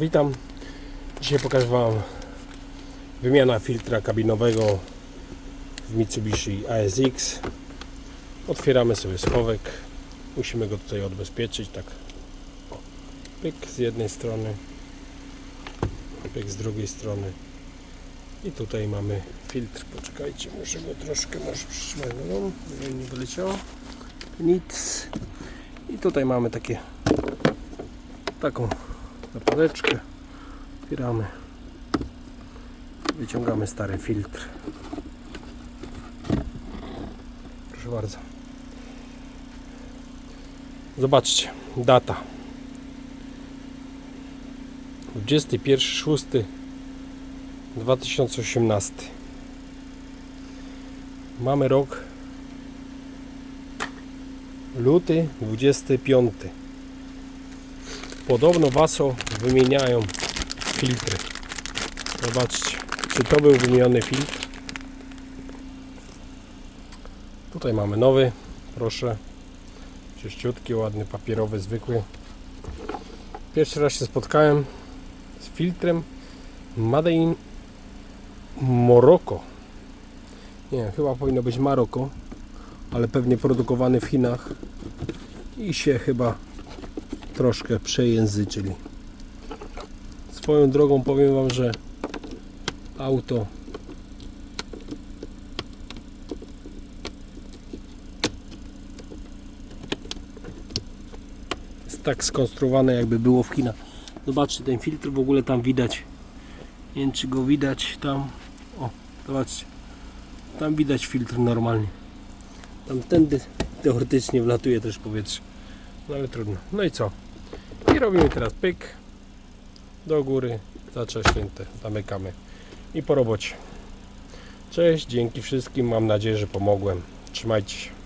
Witam. Dzisiaj pokażę Wam wymiana filtra kabinowego w Mitsubishi ASX. Otwieramy sobie schowek. Musimy go tutaj odbezpieczyć. Tak. Pyk z jednej strony, pyk z drugiej strony. I tutaj mamy filtr. Poczekajcie, muszę go troszkę może przytrzymać. Żeby nie wyleciało. Nic. I tutaj mamy takie taką zapadeczkę. Otwieramy. Wyciągamy stary filtr. Proszę bardzo. Zobaczcie, data. 21.06.2018 Mamy rok luty 25 Podobno Waso wymieniają filtry. Zobaczcie, czy to był wymieniony filtr. Tutaj mamy nowy, proszę. Czyściutki, ładny, papierowy, zwykły. Pierwszy raz się spotkałem z filtrem Made in Morocco. Nie chyba powinno być Maroko, ale pewnie produkowany w Chinach i się chyba troszkę przejęzyczyli. Swoją drogą powiem Wam, że auto jest tak skonstruowane jakby było w Chinach. Zobaczcie, ten filtr w ogóle tam widać. Nie wiem czy go widać tam. O, zobaczcie. Tam widać filtr normalnie. Tamtędy teoretycznie wlatuje też powietrze. No ale trudno. No i co? I robimy teraz pyk do góry, zacześnięte, zamykamy i po robocie. Cześć, dzięki wszystkim, mam nadzieję, że pomogłem. Trzymajcie się.